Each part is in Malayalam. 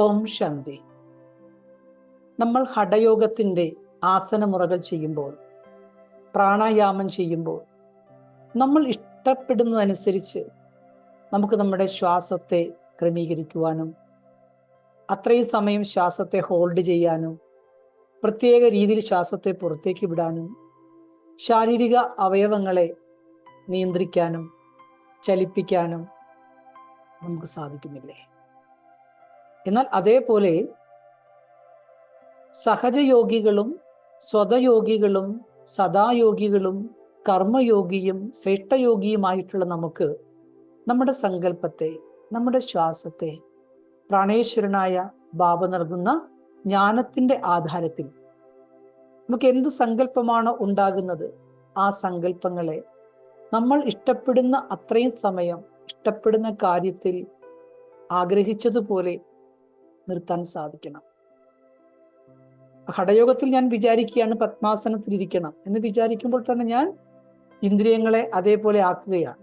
ഓം ശാന്തി. നമ്മൾ ഹഠയോഗത്തിന്റെ ആസനമുറകൾ ചെയ്യുമ്പോൾ പ്രാണായാമം ചെയ്യുമ്പോൾ നമ്മൾ ഇഷ്ടപ്പെടുന്നതനുസരിച്ച് നമുക്ക് നമ്മുടെ ശ്വാസത്തെ ക്രമീകരിക്കുവാനും അത്രയും സമയം ശ്വാസത്തെ ഹോൾഡ് ചെയ്യാനും പ്രത്യേക രീതിയിൽ ശ്വാസത്തെ പുറത്തേക്ക് വിടാനും ശാരീരിക അവയവങ്ങളെ നിയന്ത്രിക്കാനും ചലിപ്പിക്കാനും നമുക്ക് സാധിക്കുന്നില്ലേ? എന്നാൽ അതേപോലെ സഹജയോഗികളും സ്വതയോഗികളും സദായോഗികളും കർമ്മയോഗിയും ശ്രേഷ്ഠയോഗിയുമായിട്ടുള്ള നമുക്ക് നമ്മുടെ സങ്കല്പത്തെ നമ്മുടെ ശ്വാസത്തെ പ്രാണേശ്വരനായ ബാബ നൽകുന്ന ജ്ഞാനത്തിന്റെ ആധാരത്തിൽ നമുക്ക് എന്ത് സങ്കല്പമാണോ ഉണ്ടാകുന്നത് ആ സങ്കല്പങ്ങളെ നമ്മൾ ഇഷ്ടപ്പെടുന്ന അത്രയും സമയം ഇഷ്ടപ്പെടുന്ന കാര്യത്തിൽ ആഗ്രഹിച്ചതുപോലെ നിർത്താൻ സാധിക്കണം. ഹഠയോഗത്തിൽ ഞാൻ വിചാരിക്കുകയാണ് പത്മാസനത്തിൽ ഇരിക്കണം എന്ന് വിചാരിക്കുമ്പോൾ തന്നെ ഞാൻ ഇന്ദ്രിയങ്ങളെ അതേപോലെ ആക്കുകയാണ്.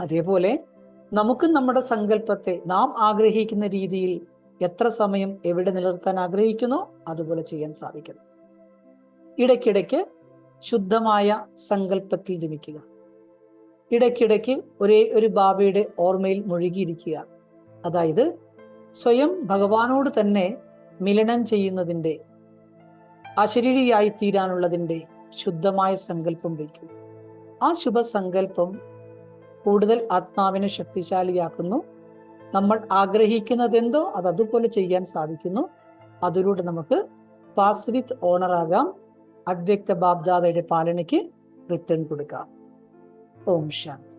അതേപോലെ നമുക്ക് നമ്മുടെ സങ്കല്പത്തെ നാം ആഗ്രഹിക്കുന്ന രീതിയിൽ എത്ര സമയം എവിടെ നിലനിർത്താൻ ആഗ്രഹിക്കുന്നോ അതുപോലെ ചെയ്യാൻ സാധിക്കണം ഇടയ്ക്കിടയ്ക്ക് ശുദ്ധമായ സങ്കല്പത്തിൽ ജനിക്കുക. ഇടയ്ക്കിടയ്ക്ക് ഒരേ ഒരു ബാബയുടെ ഓർമ്മയിൽ മുഴുകിയിരിക്കുക. അതായത് സ്വയം ഭഗവാനോട് തന്നെ മിലനം ചെയ്യുന്നതിന്റെ അശരീരിയായി തീരാനുള്ളതിന്റെ ശുദ്ധമായ സങ്കല്പം വയ്ക്കും. ആ ശുഭസങ്കല്പം കൂടുതൽ ആത്മാവിനെ ശക്തിശാലിയാക്കുന്നു. നമ്മൾ ആഗ്രഹിക്കുന്നതെന്തോ അത് അതുപോലെ ചെയ്യാൻ സാധിക്കുന്നു. അതിലൂടെ നമുക്ക് പാസ് വിത്ത് ഓണറാകാം അവ്യക്ത ബാബ്ദാദയുടെ പാലനയ്ക്ക് റിട്ടേൺ കൊടുക്കാം. ഓം ശാന്തി.